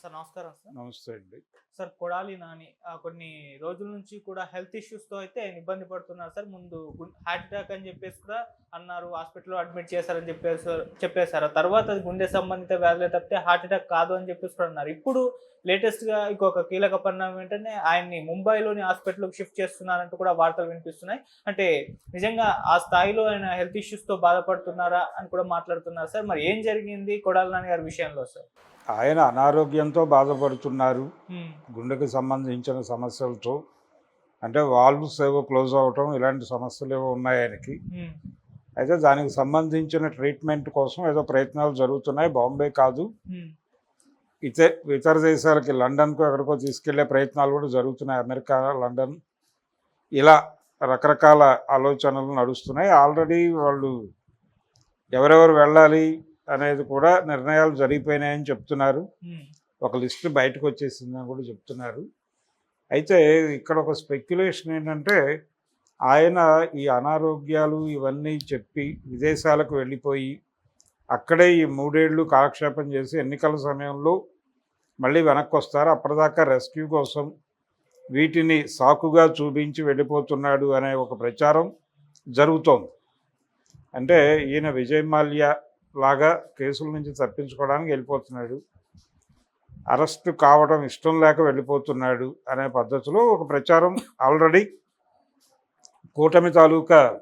Sir నమస్కారం sir. నమస్తే అండి. సార్ కొడాలి నాని కొన్ని రోజుల నుంచి కూడా హెల్త్ ఇష్యూస్తో అయితే ఆయన ఇబ్బంది పడుతున్నారు సార్. ముందు హార్ట్ అటాక్ అని చెప్పేసి కూడా అన్నారు హాస్పిటల్లో అడ్మిట్ చేశారని చెప్పేసి చెప్పేశారు. ఆ తర్వాత అది గుండె సంబంధిత వ్యాధులే తప్పితే హార్ట్ అటాక్ కాదు అని చెప్పేసి కూడా అన్నారు. ఇప్పుడు లేటెస్ట్గా ఇంకొక కీలక పరిణామం ఏంటంటే ఆయన్ని ముంబైలోని హాస్పిటల్కి షిఫ్ట్ చేస్తున్నారంటూ కూడా వార్తలు వినిపిస్తున్నాయి. అంటే నిజంగా ఆ స్థాయిలో ఆయన హెల్త్ ఇష్యూస్తో బాధపడుతున్నారా అని కూడా మాట్లాడుతున్నారు సార్. మరి ఏం జరిగింది కొడాలి నాని గారి విషయంలో సార్? ఆయన అనారోగ్యంతో బాధపడుతున్నారు. గుండెకి సంబంధించిన సమస్యలతో. అంటే వాల్వ్స్ ఏవో క్లోజ్ అవ్వటం ఇలాంటి సమస్యలు ఏవో ఉన్నాయి ఆయనకి. అయితే దానికి సంబంధించిన ట్రీట్మెంట్ కోసం ఏదో ప్రయత్నాలు జరుగుతున్నాయి. బాంబే కాదు. హ్మ్. ఇతే ఇతర దేశాలకి లండన్కు ఎక్కడికో తీసుకెళ్ళే ప్రయత్నాలు కూడా జరుగుతున్నాయి. అమెరికా లండన్ ఇలా రకరకాల ఆలోచనలు నడుస్తున్నాయి. ఆల్రెడీ వాళ్ళు ఎవరెవరు వెళ్ళాలి అనేది కూడా నిర్ణయాలు జరిగిపోయినాయని చెప్తున్నారు. ఒక లిస్ట్ బయటకు వచ్చేసిందని కూడా చెప్తున్నారు. అయితే ఇక్కడ ఒక స్పెక్యులేషన్ ఏంటంటే ఆయన ఈ అనారోగ్యాలు ఇవన్నీ చెప్పి విదేశాలకు వెళ్ళిపోయి అక్కడే ఈ మూడేళ్ళు కాలక్షేపం చేసి ఎన్నికల సమయంలో మళ్ళీ వెనక్కి వస్తారు. అప్పటిదాకా రెస్క్యూ కోసం వీటిని సాకుగా చూపించి వెళ్ళిపోతున్నాడు అనే ఒక ప్రచారం జరుగుతోంది. అంటే ఈయన విజయ్ మాల్యా లాగా కేసుల నుంచి తప్పించుకోవడానికి వెళ్ళిపోతున్నాడు. అరెస్ట్ కావడం ఇష్టం లేక వెళ్ళిపోతున్నాడు అనే పద్ధతిలో ఒక ప్రచారం ఆల్రెడీ కూటమి తాలూకా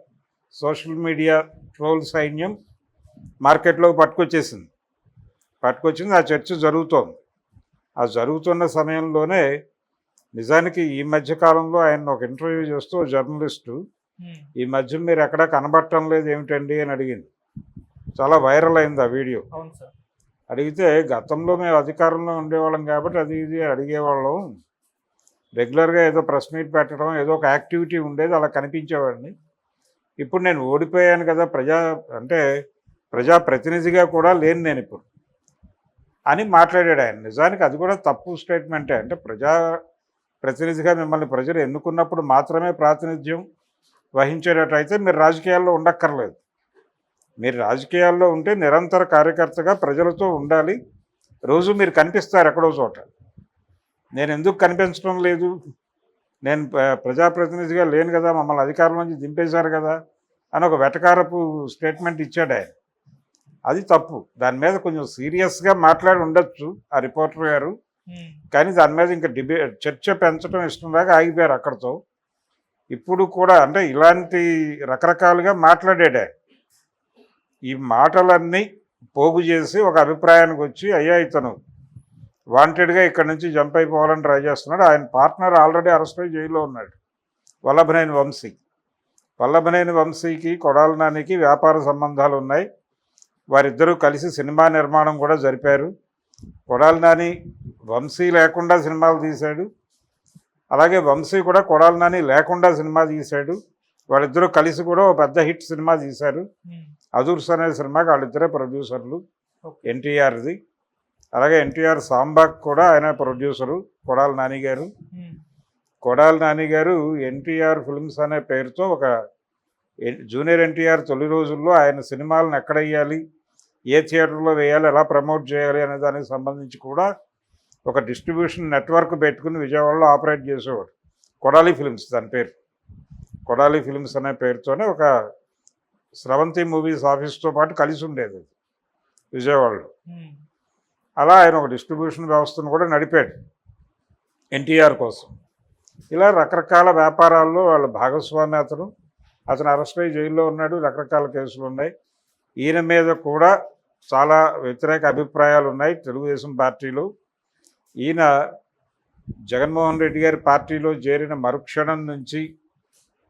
సోషల్ మీడియా ట్రోల్ సైన్యం మార్కెట్లోకి పట్టుకొచ్చేసింది. పట్టుకొచ్చింది ఆ చర్చ జరుగుతోంది. ఆ జరుగుతున్న సమయంలోనే నిజానికి ఈ మధ్య కాలంలో ఆయన ఒక ఇంటర్వ్యూ చేస్తూ జర్నలిస్టు. ఈ మధ్య మీరు ఎక్కడా కనబడటం లేదు ఏమిటండి అని అడిగింది. చాలా వైరల్ అయింది ఆ వీడియో. అడిగితే గతంలో మేము అధికారంలో ఉండేవాళ్ళం కాబట్టి అది ఇది అడిగేవాళ్ళం. రెగ్యులర్గా ఏదో ప్రెస్ మీట్ పెట్టడం ఏదో ఒక యాక్టివిటీ ఉండేది అలా కనిపించేవాడిని. ఇప్పుడు నేను ఓడిపోయాను కదా ప్రజా అంటే ప్రజా ప్రతినిధిగా కూడా లేను నేను ఇప్పుడు. అని మాట్లాడాడు ఆయన. నిజానికి అది కూడా తప్పు స్టేట్మెంటే. అంటే ప్రజా ప్రతినిధిగా మిమ్మల్ని ప్రజలు ఎన్నుకున్నప్పుడు మాత్రమే ప్రాతినిధ్యం వహించేటట్టయితే మీరు రాజకీయాల్లో ఉండక్కర్లేదు. మీరు రాజకీయాల్లో ఉంటే నిరంతర కార్యకర్తగా ప్రజలతో ఉండాలి. రోజు మీరు కనిపిస్తారు ఎక్కడో చోట. నేను ఎందుకు కనిపించడం లేదు? నేను ప్ర- ప్రజాప్రతినిధిగా లేను కదా మమ్మల్ని అధికారం నుంచి దింపేశారు కదా అని ఒక వెటకారపు స్టేట్మెంట్ ఇచ్చాడు ఆయన. అది తప్పు. దాని మీద కొంచెం సీరియస్గా మాట్లాడి ఉండొచ్చు ఆ రిపోర్టర్ గారు. కానీ దాని మీద ఇంకా డిబే చర్చ పెంచడం ఇష్టం దాకా ఆగిపోయారు అక్కడితో. ఇప్పుడు కూడా అంటే ఇలాంటి రకరకాలుగా మాట్లాడాడు. ఈ మాటలన్నీ పోగు చేసి ఒక అభిప్రాయానికి వచ్చి అయ్యా ఇతను వాంటెడ్గా ఇక్కడ నుంచి జంప్ అయిపోవాలని ట్రై చేస్తున్నాడు. ఆయన పార్ట్నర్ ఆల్రెడీ అరెస్ట్ అయ్యి జైల్లో ఉన్నాడు. వల్లభనేని వంశీ. వల్లభనేని వంశీకి కొడాల నానికి వ్యాపార సంబంధాలు ఉన్నాయి. వారిద్దరూ కలిసి సినిమా నిర్మాణం కూడా జరిపారు. కొడాలనాని వంశీ లేకుండా సినిమాలు తీశాడు. అలాగే వంశీ కూడా కొడాలనాని లేకుండా సినిమా తీశాడు. వాళ్ళిద్దరూ కలిసి కూడా ఒక పెద్ద హిట్ సినిమా తీశారు. అదూర్స్ అనే సినిమాకి వాళ్ళిద్దరే ప్రొడ్యూసర్లు. ఎన్టీఆర్ది అలాగే ఎన్టీఆర్ సాంబాక్ కూడా ఆయన ప్రొడ్యూసరు కొడాలి నాని గారు. కొడాలి నాని గారు ఎన్టీఆర్ ఫిల్మ్స్ అనే పేరుతో ఒక జూనియర్ ఎన్టీఆర్ తొలి రోజుల్లో ఆయన సినిమాలను ఎక్కడ వేయాలి ఏ థియేటర్లో వేయాలి ఎలా ప్రమోట్ చేయాలి అనే దానికి సంబంధించి కూడా ఒక డిస్ట్రిబ్యూషన్ నెట్వర్క్ పెట్టుకుని విజయవాడలో ఆపరేట్ చేసేవాడు కొడాలి ఫిల్మ్స్ దాని పేరు కొడాలి ఫిల్మ్స్ అనే పేరుతోనే ఒక స్రవంతి మూవీస్ ఆఫీస్తో పాటు కలిసి ఉండేది విజయవాడలో. అలా ఆయన ఒక డిస్ట్రిబ్యూషన్ వ్యవస్థను కూడా నడిపాడు ఎన్టీఆర్ కోసం. ఇలా రకరకాల వ్యాపారాల్లో వాళ్ళ భాగస్వామి అతను అతను అరెస్ట్ అయ్యి జైల్లో ఉన్నాడు రకరకాల కేసులు ఉన్నాయి. ఈయన మీద కూడా చాలా వ్యతిరేక అభిప్రాయాలు ఉన్నాయి తెలుగుదేశం పార్టీలో. ఈయన జగన్మోహన్ రెడ్డి గారి పార్టీలో చేరిన మరుక్షణం నుంచి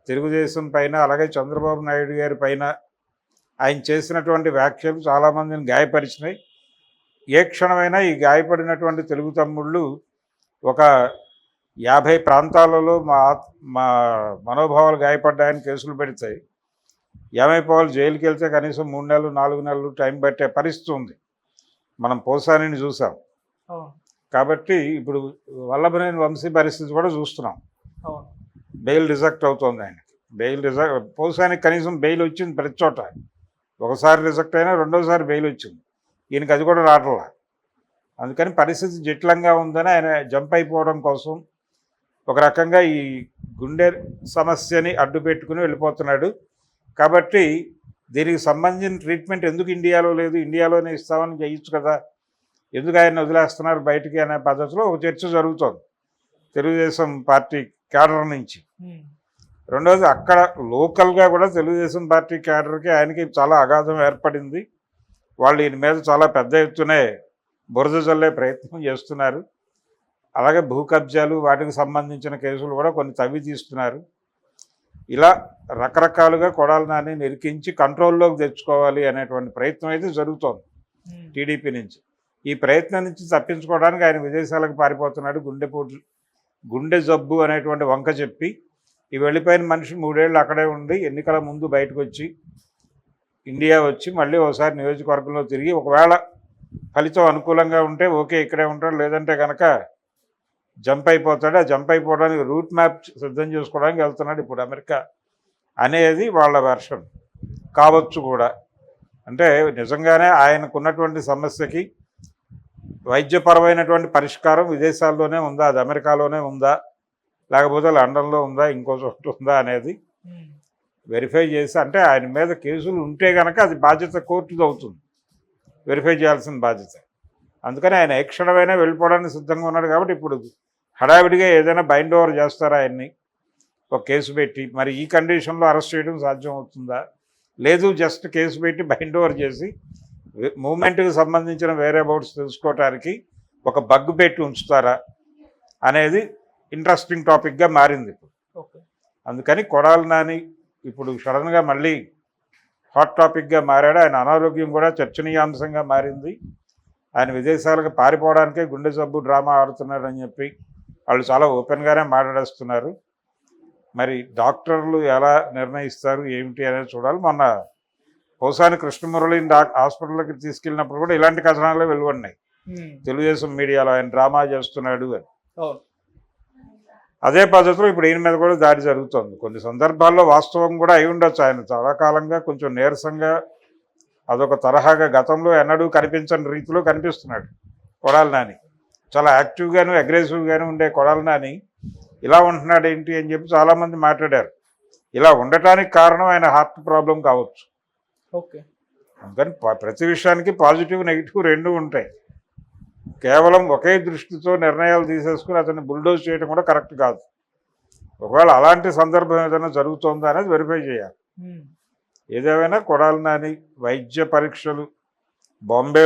తెలుగుదేశం పైన అలాగే చంద్రబాబు నాయుడు గారి పైన ఆయన చేసినటువంటి వ్యాఖ్యలు చాలామందిని గాయపరిచినాయి. ఏ క్షణమైనా ఈ గాయపడినటువంటి తెలుగు తమ్ముళ్ళు ఒక యాభై ప్రాంతాలలో మా మా మనోభావాలు గాయపడ్డాయని కేసులు పెడతాయి. ఏమైపోవాలి జైలుకి వెళ్తే కనీసం మూడు నెలలు నాలుగు నెలలు టైం పట్టే పరిస్థితి ఉంది. మనం పోసానిని చూసాం. కాబట్టి ఇప్పుడు వల్లభనేని వంశీ పరిస్థితి కూడా చూస్తున్నాం. బెయిల్ రిజెక్ట్ అవుతోంది ఆయనకి బెయిల్ రిజెక్ట్ పోసానికి కనీసం బెయిల్ వచ్చింది ప్రతి చోట. ఒకసారి రిజెక్ట్ అయినా రెండోసారి బెయిల్ వచ్చింది. ఈయనకి అది కూడా రావట్లా అందుకని పరిస్థితి జటిలంగా ఉందని ఆయన జంప్ అయిపోవడం కోసం ఒక రకంగా ఈ గుండె సమస్యని అడ్డు పెట్టుకుని వెళ్ళిపోతున్నాడు. కాబట్టి దీనికి సంబంధించిన ట్రీట్మెంట్ ఎందుకు ఇండియాలో లేదు? ఇండియాలోనే ఇస్తామని చేయొచ్చు కదా. ఎందుకు ఆయన వదిలేస్తున్నారు బయటికి అనే పద్ధతిలో ఒక చర్చ జరుగుతోంది. తెలుగుదేశం పార్టీ క్యాడర్ నుంచి. ఉమ్, రెండోది అక్కడ లోకల్గా కూడా తెలుగుదేశం పార్టీ క్యాడర్కి ఆయనకి చాలా అగాధం ఏర్పడింది. వాళ్ళు ఈయన మీద చాలా పెద్ద ఎత్తునే బురద జల్లే ప్రయత్నం చేస్తున్నారు. అలాగే భూ కబ్జాలు వాటికి సంబంధించిన కేసులు కూడా కొన్ని తవ్వి తీస్తున్నారు. ఇలా రకరకాలుగా కొడాలి నాని నిరికించి కంట్రోల్లోకి తెచ్చుకోవాలి అనేటువంటి ప్రయత్నం అయితే జరుగుతోంది ఉమ్, టీడీపీ నుంచి. ఈ ప్రయత్నం నుంచి తప్పించుకోవడానికి ఆయన విదేశాలకు పారిపోతున్నాడు గుండెపోటు గుండె జబ్బు అనేటువంటి వంక చెప్పి ఈ వెళ్ళిపోయిన మనిషి మూడేళ్ళు అక్కడే ఉండి ఎన్నికల ముందు బయటకు వచ్చి ఇండియా వచ్చి మళ్ళీ ఒకసారి నియోజకవర్గంలో తిరిగి ఒకవేళ ఫలితం అనుకూలంగా ఉంటే ఓకే ఇక్కడే ఉంటాడు. లేదంటే కనుక జంప్ అయిపోతాడు. ఆ జంప్ అయిపోవడానికి రూట్ మ్యాప్ సిద్ధం చేసుకోవడానికి వెళ్తున్నాడు ఇప్పుడు అమెరికా అనేది వాళ్ళ వెర్షన్. కావచ్చు కూడా. అంటే నిజంగానే ఆయనకున్నటువంటి సమస్యకి వైద్యపరమైనటువంటి పరిష్కారం విదేశాల్లోనే ఉందా? అది అమెరికాలోనే ఉందా? లేకపోతే లండన్లో ఉందా? ఇంకో చోట ఉందా అనేది వెరిఫై చేసి అంటే ఆయన మీద కేసులు ఉంటే కనుక అది బాధ్యత కోర్టుది అవుతుంది. వెరిఫై చేయాల్సిన బాధ్యత. అందుకని ఆయన ఏ క్షణమైనా వెళ్ళిపోవడానికి సిద్ధంగా ఉన్నాడు కాబట్టి ఇప్పుడు హడావిడిగా ఏదైనా బైండ్ ఓవర్ చేస్తారా ఆయన్ని? ఒక కేసు పెట్టి మరి ఈ కండిషన్లో అరెస్ట్ చేయడం సాధ్యం అవుతుందా? లేదు జస్ట్ కేసు పెట్టి బైండ్ ఓవర్ చేసి మూమెంట్కి సంబంధించిన వేరే అబౌట్స్ తెలుసుకోవటానికి ఒక బగ్ పెట్టి ఉంచుతారా అనేది ఇంట్రెస్టింగ్ టాపిక్గా మారింది ఇప్పుడు. అందుకని కొడాలి నాని ఇప్పుడు సడన్గా మళ్ళీ హాట్ టాపిక్గా మారాడు. ఆయన అనారోగ్యం కూడా చర్చనీయాంశంగా మారింది. ఆయన విదేశాలకు పారిపోవడానికే గుండె జబ్బు డ్రామా ఆడుతున్నారని చెప్పి వాళ్ళు చాలా ఓపెన్గానే మాట్లాడేస్తున్నారు. మరి డాక్టర్లు ఎలా నిర్ణయిస్తారు ఏమిటి అనేది చూడాలి. మొన్న పోసాని కృష్ణమురళిని డా హాస్పిటల్కి తీసుకెళ్ళినప్పుడు కూడా ఇలాంటి కథనాలే వెలువడినాయి. తెలుగుదేశం మీడియాలో ఆయన డ్రామా చేస్తున్నాడు అని. అదే పద్ధతిలో ఇప్పుడు ఈయన మీద కూడా దాడి జరుగుతుంది. కొన్ని సందర్భాల్లో వాస్తవం కూడా అయి ఉండొచ్చు. ఆయన చాలా కాలంగా కొంచెం నీరసంగా అదొక తరహాగా గతంలో ఎన్నడూ కనిపించని రీతిలో కనిపిస్తున్నాడు కొడాలి నాని. చాలా యాక్టివ్గాను అగ్రెసివ్గాను ఉండే కొడాలి నాని ఇలా ఉంటున్నాడు ఏంటి అని చెప్పి చాలామంది మాట్లాడారు. ఇలా ఉండటానికి కారణం ఆయన హార్ట్ ప్రాబ్లం కావచ్చు. ఓకే. అందుకని ప్రతి విషయానికి పాజిటివ్ నెగిటివ్ రెండు ఉంటాయి. కేవలం ఒకే దృష్టితో నిర్ణయాలు తీసేసుకుని అతన్ని బుల్డోజ్ చేయడం కూడా కరెక్ట్ కాదు. ఒకవేళ అలాంటి సందర్భం ఏదైనా జరుగుతుందా అనేది వెరిఫై చేయాలి. ఏదేమైనా కొడాలి నాని వైద్య పరీక్షలు బాంబే